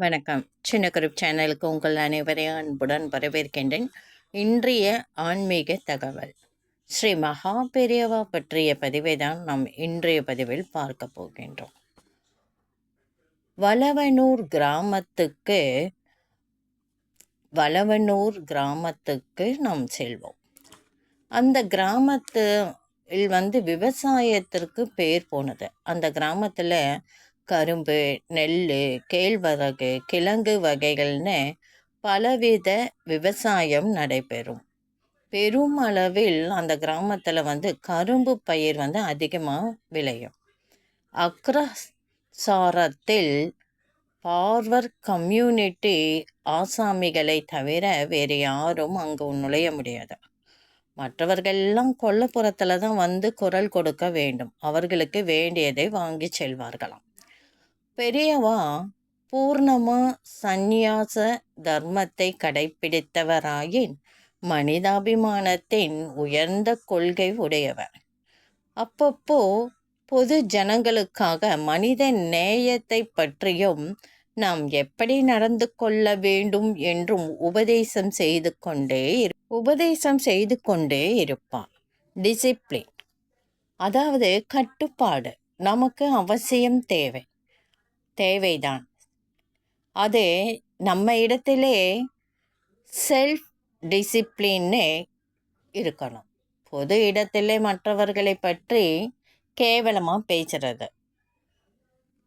வணக்கம். சின்ன குரூப் சேனலுக்கு உங்கள் அனைவரையும் அன்புடன் வரவேற்கின்றேன். இன்றைய ஆன்மீக தகவல். ஸ்ரீ மகா பெரியவா பற்றிய பதிவை தான் நாம் இன்றைய பதிவில் பார்க்க போகின்றோம். வளவனூர் கிராமத்துக்கு வளவனூர் கிராமத்துக்கு நாம் செல்வோம். அந்த கிராமத்து வந்து விவசாயத்திற்கு பேர் போனது. அந்த கிராமத்தில் கரும்பு நெல் கேழ்வரகு கிழங்கு வகைகள்னு பலவித விவசாயம் நடைபெறும். பெரும் அளவில் அந்த கிராமத்தில் வந்து கரும்பு பயிர் வந்து அதிகமாக விளையும். அக்ரசாரத்தில் பார்வர் கம்யூனிட்டி ஆசாமிகளை தவிர வேறு யாரும் அங்கே நுழைய முடியாது. மற்றவர்கள்லாம் கொல்லப்புறத்தில் தான் வந்து குரல் கொடுக்க வேண்டும். அவர்களுக்கு வேண்டியதை வாங்கி செல்வார்களாம். பெரியவா பூர்ணமா சந்நியாச தர்மத்தை கடைப்பிடித்தவராயின் மனிதாபிமானத்தின் உயர்ந்த கொள்கை உடையவர். அப்பப்போ பொது ஜனங்களுக்காக மனித நேயத்தை பற்றியும் நாம் எப்படி நடந்து கொள்ள வேண்டும் என்றும் உபதேசம் செய்து கொண்டே உபதேசம் செய்து கொண்டே இருப்பார் டிசிப்ளின். அதாவது கட்டுப்பாடு. நமக்கு அவசியம் தேவை. தேவைதான். அது நம்ம இடத்திலே செல்ஃப் டிசிப்ளின்னு இருக்கணும். பொது இடத்திலே மற்றவர்களை பற்றி கேவலமாக பேசுறது.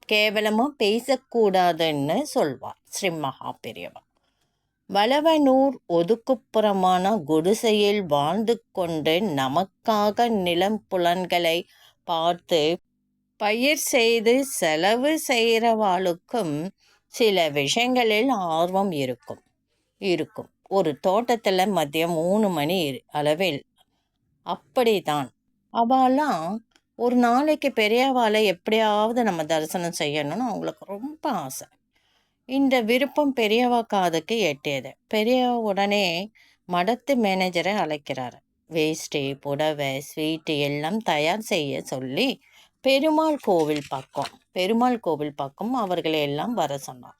கேவலமாக பேசக்கூடாதுன்னு சொல்வார் ஸ்ரீ மகா பெரியவா வளவனூர் ஒதுக்குப்புறமான குடிசையில் வாழ்ந்து கொண்டு நமக்காக நிலம் புலன்களை பார்த்து பயிர் செய்து செலவு செய்கிறவாளுக்கும் சில விஷயங்களில் ஆர்வம் இருக்கும். இருக்கும். ஒரு தோட்டத்தில் மதியம் மூணு மணி அளவில் அப்படிதான் அவெல்லாம் ஒரு நாளைக்கு பெரியவாளை எப்படியாவது நம்ம தரிசனம் செய்யணும்னு அவங்களுக்கு ரொம்ப ஆசை. இந்த விருப்பம் பெரியவா காதுக்கு எட்டியது. பெரியவா உடனே மடத்து மேனேஜரை அழைக்கிறார். வேஷ்டி புடவை ஸ்வீட்டு எல்லாம் தயார் செய்ய சொல்லி பெருமாள் கோவில் பக்கம் பெருமாள் கோவில் பக்கம் அவர்களை எல்லாம் வர சொன்னார்.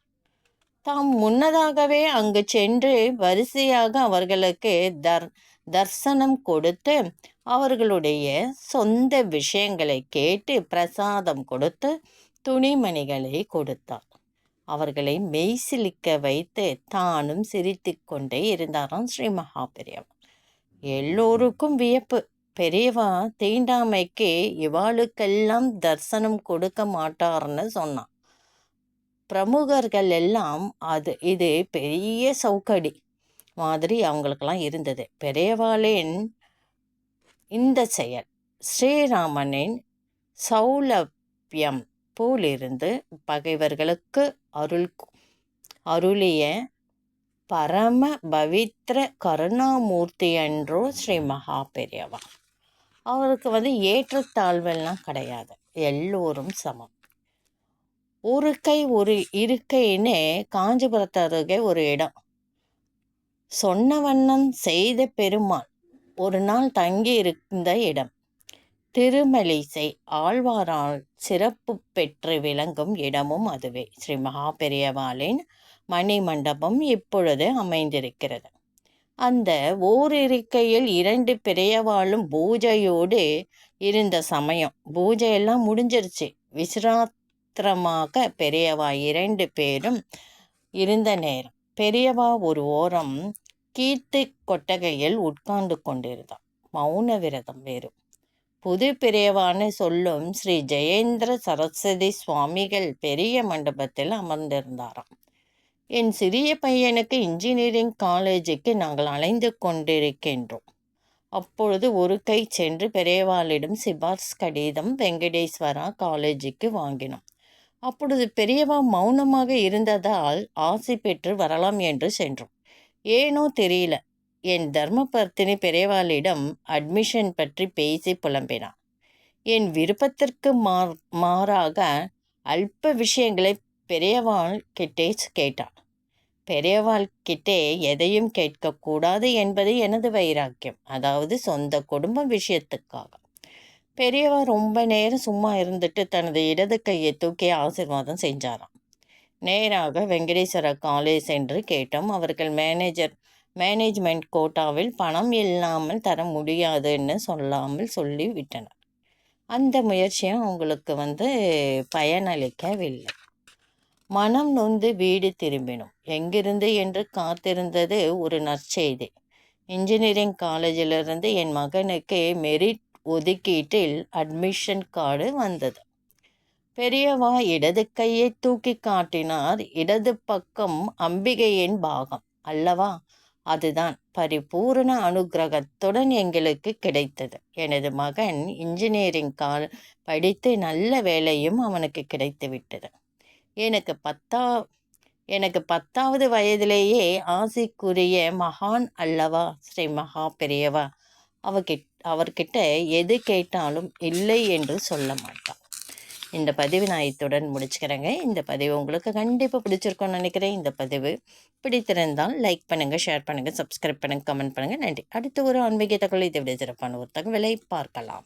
தாம் முன்னதாகவே அங்கு சென்று வரிசையாக அவர்களுக்கு தர் தர்சனம் கொடுத்து அவர்களுடைய சொந்த விஷயங்களை கேட்டு பிரசாதம் கொடுத்து துணிமணிகளை கொடுத்தார். அவர்களை மெய்சிலிக்க வைத்து தானும் சிரித்து கொண்டே இருந்தாராம் ஸ்ரீ மகாபெரியவன் எல்லோருக்கும் வியப்பு. பெரியவா தீண்டாமைக்கு இவாளுக்கெல்லாம் தரிசனம் கொடுக்க மாட்டார்னு சொன்னான். பிரமுகர்கள் எல்லாம் அது இது பெரிய சவுக்கடி மாதிரி அவங்களுக்கெல்லாம் இருந்தது. பெரியவாளின் இந்த செயல் ஸ்ரீராமனின் சௌலபியம் போலிருந்து பகைவர்களுக்கு அருள் அருளிய பரம பவித்ர கருணாமூர்த்தி என்றோ ஸ்ரீ மகா பெரியவா அவருக்கு வந்து ஏற்றத்தாழ்வெல்லாம் கிடையாது. எல்லோரும் சமம். ஒரு கை ஒரு இருக்கைன்னு காஞ்சிபுரத்து அருகே ஒரு இடம். சொன்ன வண்ணம் செய்த பெருமாள் ஒரு நாள் தங்கி இருந்த இடம். திருமலிசை ஆழ்வாரால் சிறப்பு பெற்று விளங்கும் இடமும் அதுவே. ஸ்ரீ மகாபெரியவாளின் மணி மண்டபம் இப்பொழுது அமைந்திருக்கிறது. அந்த ஓரிருக்கையில் இரண்டு பெரியவாளும் பூஜையோடு இருந்த சமயம். பூஜையெல்லாம் முடிஞ்சிருச்சு. விசிராத்திரமாக பெரியவா இரண்டு பேரும் இருந்த நேரம். பெரியவா ஒரு ஓரம் கீர்த்தி கொட்டகையில் உட்கார்ந்து கொண்டிருந்தார் மௌன விரதம் வேறு. புது பிரியவான்னு சொல்லும் ஸ்ரீ ஜெயேந்திர சரஸ்வதி சுவாமிகள் பெரிய மண்டபத்தில் அமர்ந்திருந்தாராம். என் சிறிய பையனுக்கு இன்ஜினியரிங் காலேஜுக்கு நாங்கள் அலைந்து கொண்டிருக்கின்றோம். அப்பொழுது ஒரு கை சென்று பெரியவாளிடம் சிபார்ஸ் கடிதம் வெங்கடேஸ்வரா காலேஜுக்கு வாங்கினோம். அப்பொழுது பெரியவா மௌனமாக இருந்ததால் ஆசை பெற்று வரலாம் என்று சென்றோம். ஏனோ தெரியல. என் தர்மபர்த்தினி பெரியவாளிடம் அட்மிஷன் பற்றி பேசி புலம்பினான். என் விருப்பத்திற்கு மாறாக அல்ப விஷயங்களை பெரியவாள் கிட்டே கேட்டான். பெரியவாள் கிட்டே எதையும் கேட்கக்கூடாது என்பது எனது வைராக்கியம் அதாவது சொந்த குடும்ப விஷயத்துக்காக. பெரியவா ரொம்ப நேரம் சும்மா இருந்துட்டு தனது இடது கையை தூக்கி ஆசிர்வாதம் செஞ்சாராம். நேராக வெங்கடேஸ்வர காலேஜ் என்று கேட்டோம் அவர்கள் மேனேஜர் மேனேஜ்மெண்ட் கோட்டாவில் பணம் இல்லாமல் தர முடியாதுன்னு சொல்லாமல் சொல்லி விட்டனர் அந்த முயற்சியும் அவங்களுக்கு வந்து பயனளிக்கவில்லை. மனம் நொந்து வீடு திரும்பினோம். எங்கிருந்து என்று காத்திருந்தது ஒரு நற்செய்தி. இன்ஜினியரிங் காலேஜிலிருந்து என் மகனுக்கு மெரிட் ஒதுக்கீட்டில் அட்மிஷன் கார்டு வந்தது. பெரியவா இடது கையை தூக்கி காட்டினார். இடது பக்கம் அம்பிகையின் பாகம். அல்லவா? அதுதான். பரிபூரண அனுகிரகத்துடன் எங்களுக்கு கிடைத்தது. எனது மகன் இன்ஜினியரிங் கால் படித்து நல்ல வேலையும் அவனுக்கு கிடைத்து விட்டது எனக்கு பத்தா எனக்கு பத்தாவது வயதிலேயே ஆசைக்குரிய மகான் அல்லவா? ஸ்ரீ மகா பெரியவா. அவகிட் அவர்கிட்ட எது கேட்டாலும் இல்லை என்று சொல்ல மாட்டான். இந்த பதிவு நான் இத்துடன் முடிச்சுக்கிறேங்க. இந்த பதிவு உங்களுக்கு கண்டிப்பாக பிடிச்சிருக்கோன்னு நினைக்கிறேன். இந்த பதிவு பிடித்திருந்தால் லைக் பண்ணுங்கள் ஷேர் பண்ணுங்கள் சப்ஸ்கிரைப் பண்ணுங்கள் கமெண்ட் பண்ணுங்கள் நன்றி. அடுத்த ஒரு ஆன்மீக தகவல் இதை விட சிறப்பான ஒரு தகவலை பார்க்கலாம்.